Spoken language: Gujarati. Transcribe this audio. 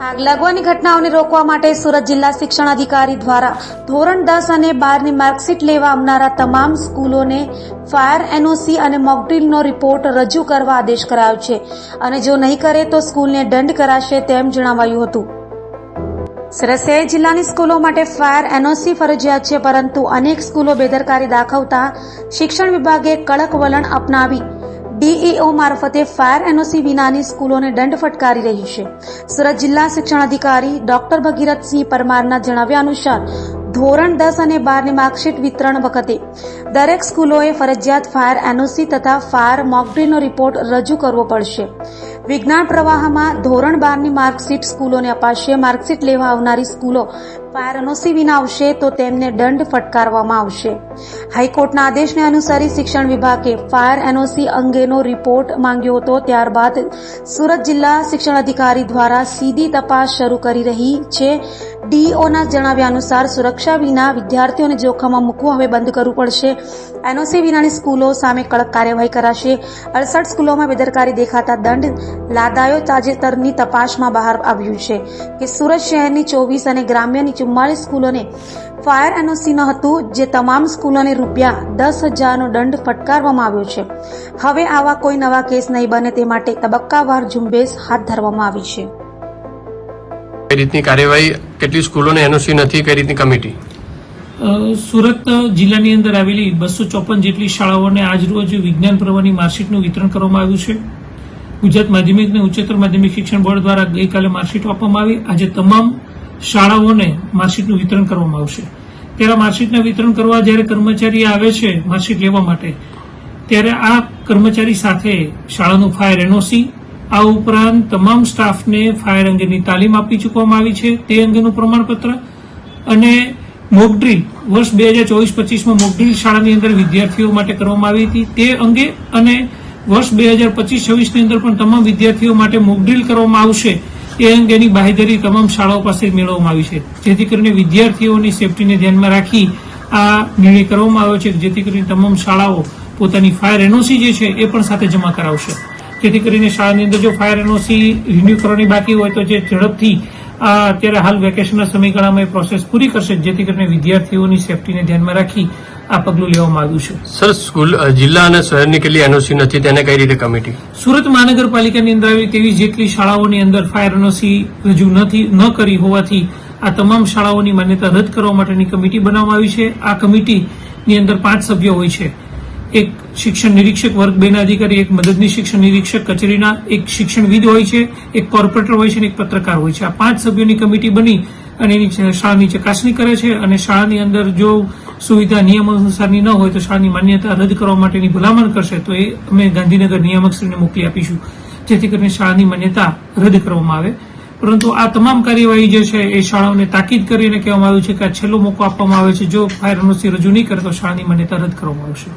આગ લાગવાની ઘટનાઓને રોકવા માટે સુરત જિલ્લા શિક્ષણ અધિકારી દ્વારા ધોરણ દસ અને બારની માર્કશીટ લેવા આવનારા તમામ સ્કૂલોને ફાયર એનઓસી અને મોકડ્રીલનો રિપોર્ટ રજૂ કરવા આદેશ કરાયો છે. અને જો નહીં કરે તો સ્કૂલને દંડ કરાશે તેમ જણાવાયું હતું. શહેર જિલ્લાની સ્કૂલો માટે ફાયર એનઓસી ફરજિયાત છે, પરંતુ અનેક સ્કૂલો બેદરકારી દાખવતા શિક્ષણ વિભાગે કડક વલણ અપનાવી ડીઈઓ મારફતે ફાયર એનઓસી વિનાની સ્કૂલોને દંડ ફટકારી રહી છે. સુરત જિલ્લા શિક્ષણ અધિકારી ડોક્ટર ભગીરથસિંહ પરમારના જણાવ્યા અનુસાર ધોરણ દસ અને બારની માર્કશીટ વિતરણ વખતે દરેક સ્કૂલોએ ફરજિયાત ફાયર એનઓસી તથા ફાયર મોકડ્રીલનો રિપોર્ટ રજૂ કરવો પડશે. વિજ્ઞાન પ્રવાહમાં ધોરણ બારની માર્કશીટ સ્કૂલોને અપાશે. માર્કશીટ લેવા આવનારી સ્કૂલો એનઓસી વિના આવશે તો તેમને દંડ ફટકારવામાં આવશે. હાઈકોર્ટના આદેશને અનુસરી શિક્ષણ વિભાગે ફાયર એનઓસી અંગેનો રિપોર્ટ માંગ્યો હતો. ત્યારબાદ સુરત જિલ્લા શિક્ષણ અધિકારી દ્વારા સીધી તપાસ શરૂ કરી રહી છે. ડીઓના જણાવ્યા અનુસાર સુરક્ષા વિના વિદ્યાર્થીઓને જોખમમાં મૂકવું હવે બંધ કરવું પડશે. એનઓસી વિનાની સ્કૂલો સામે કડક કાર્યવાહી કરાશે. અડસઠ સ્કૂલોમાં બેદરકારી દેખાતા દંડ લાદાયો તાજેતરની તપાસમાં બહાર આવ્યું છે કે સુરત શહેરની ચોવીસ અને ગ્રામ્યની ચુમ્માળીસ સ્કૂલોને ફાયર એનઓસી ન હતું જે તમામ સ્કૂલોને રૂપિયા દસ હજારનો દંડ ફટકારવામાં આવ્યો છે. હવે આવા કોઈ નવા કેસ નહીં બને તે માટે તબક્કાવાર ઝુંબેશ હાથ ધરવામાં આવી છે. કઈ રીતની કાર્યવાહી કેટલી સ્કૂલોને એનઓસી નથી કઈ રીતની કમિટી? સુરત જિલ્લાની અંદર આવેલી બસો ચોપન જેટલી શાળાઓને આજરોજ વિજ્ઞાન પ્રવાહની માર્કશીટનું વિતરણ કરવામાં આવ્યું છે. ગુજરાત માધ્યમિક અને ઉચ્ચતર માધ્યમિક શિક્ષણ બોર્ડ દ્વારા ગઈકાલે માર્કશીટ આપવામાં આવી. આજે તમામ શાળાઓને માર્કશીટનું વિતરણ કરવામાં આવશે. ત્યારે માર્કશીટના વિતરણ કરવા જ્યારે કર્મચારી આવે છે માર્કશીટ લેવા માટે, ત્યારે આ કર્મચારી સાથે શાળાનું ફાયર એનઓસી, આ ઉપરાંત તમામ સ્ટાફને ફાયર અંગેની તાલીમ આપી ચૂકવામાં આવી છે તે અંગેનું પ્રમાણપત્ર અને મોકડ્રીલ વર્ષ બે હજાર ચોવીસ પચીસમાં મોકડ્રીલ શાળાની અંદર વિદ્યાર્થીઓ માટે કરવામાં આવી હતી. તે અંગે અને વર્ષ બે હજાર પચીસ છવ્વીસની અંદર પણ તમામ વિદ્યાર્થીઓ માટે મોકડ્રીલ કરવામાં આવશે. એ અંગેની બાહેધરી તમામ શાળાઓ પાસે મેળવવામાં આવી છે. જેથી કરીને વિદ્યાર્થીઓની સેફટીને ધ્યાનમાં રાખી આ નિર્ણય કરવામાં આવ્યો છે. જેથી કરીને તમામ શાળાઓ પોતાની ફાયર એનઓસી જે છે એ પણ સાથે જમા કરાવશે. જેથી કરીને શાળાની અંદર જો ફાયર એનઓસી રિન્યુ કરવાની બાકી હોય તો જે ઝડપથી આ અત્યારે હાલ વેકેશનના સમયગાળામાં એ પ્રોસેસ પૂરી કરશે. જેથી કરીને વિદ્યાર્થીઓની સેફટીને ધ્યાનમાં રાખી આ પગલું લેવા માંગુ છે. સર સ્કૂલ જિલ્લા અને શહેરની કેટલી એનઓસી નથી તેને કઈ રીતે કમિટી? સુરત મહાનગરપાલિકાની અંદર આવી તેવી જેટલી શાળાઓની અંદર ફાયર એનઓસી રજૂ નથી ન કરી હોવાથી આ તમામ શાળાઓની માન્યતા રદ કરવા માટેની કમિટી બનાવવામાં આવી છે. આ કમિટીની અંદર પાંચ સભ્યો હોય છે. એક શિક્ષણ નિરીક્ષક વર્ગ બેના અધિકારી એક મદદની શિક્ષણ નિરીક્ષક કચેરીના એક શિક્ષણવિદ હોય છે એક કોર્પોરેટર હોય છે અને એક પત્રકાર હોય છે. આ પાંચ સભ્યોની કમિટી બની અને એની શાળાની ચકાસણી કરે છે અને શાળાની અંદર જો સુવિધા નિયમ અનુસારની ન હોય તો શાળાની માન્યતા રદ કરવા માટેની ભલામણ કરશે, તો એ અમે ગાંધીનગર નિયામકશ્રીને મોકલી આપીશું, જેથી કરીને શાળાની માન્યતા રદ કરવામાં આવે. પરંતુ આ તમામ કાર્યવાહી જે છે એ શાળાઓને તાકીદ કરીને કહેવામાં આવ્યું છે કે આ છેલ્લો મોકો આપવામાં આવે છે. જો ફાયર એનઓસી રજૂ નહીં કરે તો શાળાની માન્યતા રદ કરવામાં આવશે.